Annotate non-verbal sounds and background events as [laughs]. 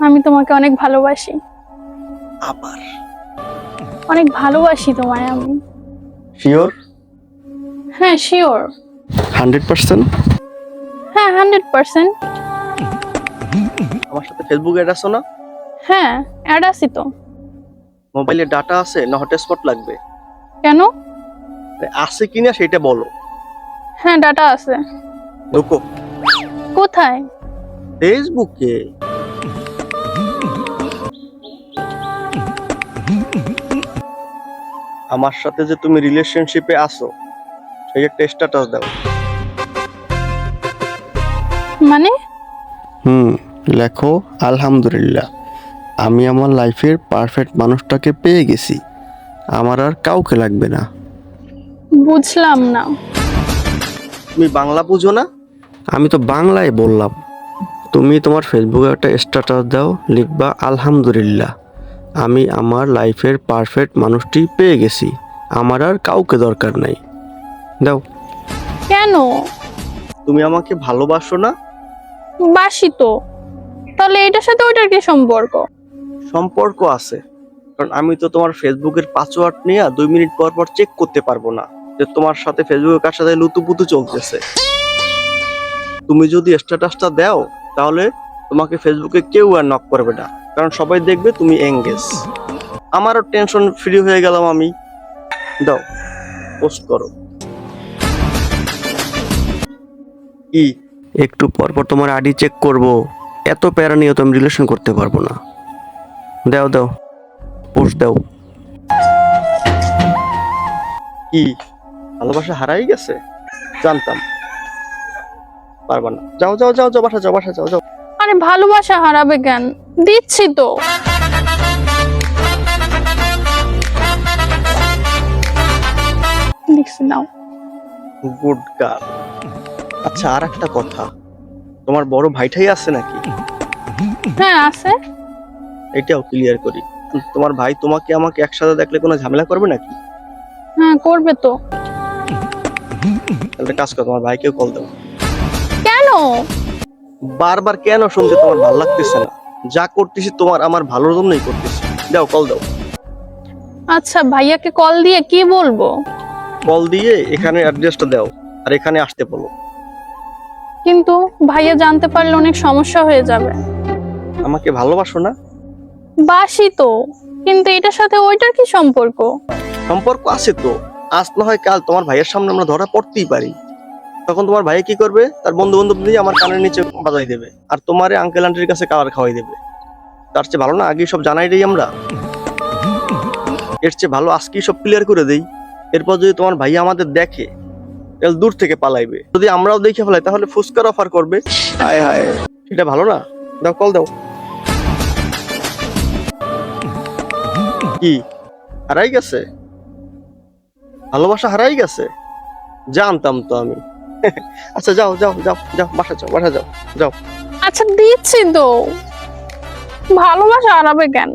আমি তোমাকে অনেক ভালোবাসি। আবার। অনেক ভালোবাসি তোমায় আমি। শিওর হ্যাঁ শিওর হান্ড্রেড পার্সেন্ট? হ্যাঁ হান্ড্রেড পার্সেন্ট। আমার সাথে ফেসবুক অ্যাড আছো না? হ্যাঁ অ্যাড আছি তো। মোবাইলে ডাটা আছে না হটস্পট লাগবে? কেন? আছে কিনা সেটা বলো। হ্যাঁ ডাটা আছে। ঢুকো। কোথায়? ফেসবুকে আমার সাথে যে তুমি রিলেশনশিপে আসো সেই একটা স্ট্যাটাস দাও। মানে? হুম লেখো আলহামদুলিল্লাহ আমি আমার লাইফের পারফেক্ট মানুষটাকে পেয়ে গেছি। আমার আর কাউকে লাগবে না। বুঝলাম না। তুমি বাংলা বুঝো না? আমি তো বাংলায় বললাম। তুমি তোমার ফেসবুকে একটা স্ট্যাটাস দাও লিখবা আলহামদুলিল্লাহ। আমি আমার লাইফের পারফেক্ট মানুষটি পেয়ে গেছি। আমার আর কাউকে দরকার নাই। দাও। কেন? তুমি আমাকে ভালোবাসো না? বাসি তো। তাহলে এটার সাথে ওইটার কি সম্পর্ক? সম্পর্ক আছে। কারণ আমি তো তোমার ফেসবুকের পাসওয়ার্ড নিয়ে দুই মিনিট পর পর চেক করতে পারব না যে তোমার সাথে ফেসবুকে কার সাথে লুতুপুতু চলতেছে। তুমি যদি স্ট্যাটাসটা দাও তাহলে তোমাকে ফেসবুকে কেউ আর নক করবে না। কারণ সবাই দেখবে তুমি এঙ্গেজ আমারও টেনশন ফ্রি হয়ে গেলাম আমি। দাও পোস্ট করো। ই, একটু পর পর তোমার আইডি চেক করব। এত প্যারা নিয়ে তো আমি রিলেশন করতে পারব না। দাও দাও পোস্ট দাও। কি ভালোবাসা হারাই গেছে? জানতাম। পারবা না। যাও যাও যাও যাও, বাসা যাও বাসা যাও যাও। ভালোবাসা হারাবে কেন? দিচ্ছি তো। দেখছি নাও। গুড গার্ল আচ্ছা আর একটা কথা। তোমার বড় ভাইটাই আছে নাকি? হ্যাঁ আছে। এটাও ক্লিয়ার করি। তোমার ভাই তোমাকে আমাকে একসাথে দেখলে কোনো ঝামেলা করবে নাকি? হ্যাঁ করবে তো। একটা কাজ করো তোমার ভাইকেও কল দাও। কেন? বারবার কেন শুনতে তোমার ভালো লাগতেছে না? যা করতেছি তোমার আমার ভালোর জন্যই করতেছি। দাও কল দাও। আচ্ছা ভাইয়াকে কল দিয়ে কি বলব? কল দিয়ে এখানে অ্যাড্রেসটা দাও আর এখানে আসতে বলো। কিন্তু ভাইয়া জানতে পারলে অনেক সমস্যা হয়ে যাবে। আমাকে ভালোবাসো না? বাসি তো কিন্তু এটার সাথে ওইটার কি সম্পর্ক? সম্পর্ক আছে তো। আজ না হয় কাল তোমার ভাইয়ের সামনে আমরা ধরা পড়তেই পারি। তখন তোমার ভাই কি করবে? তার বন্ধু বান্ধব দিয়ে আমার কানের নিচে বাজাই দেবে। আর তোমার আঙ্কেল আন্টির কাছে কালার খাওয়াই দেবে। তার চেয়ে ভালো না? আগে সব জানাই দেই আমরা। এর চেয়ে ভালো আজকেই সব ক্লিয়ার করে দেই। এরপর যদি তোমার ভাই আমাদের দেখে তাহলে দূর থেকে পালাইবে। যদি আমরাও দেখে ফেলাই তাহলে ফুসকার অফার করবে। হায় হায়। সেটা ভালো না? দাও কল দাও। কি? হারাই গেছে? ভালোবাসা হারাই গেছে? জানতাম তো আমি। [laughs] আচ্ছা যাও যাও যাও যাও বাসা যাও বাসা যাও যাও। আচ্ছা দিচ্ছি তো। ভালোবাসা আনাবে কেন?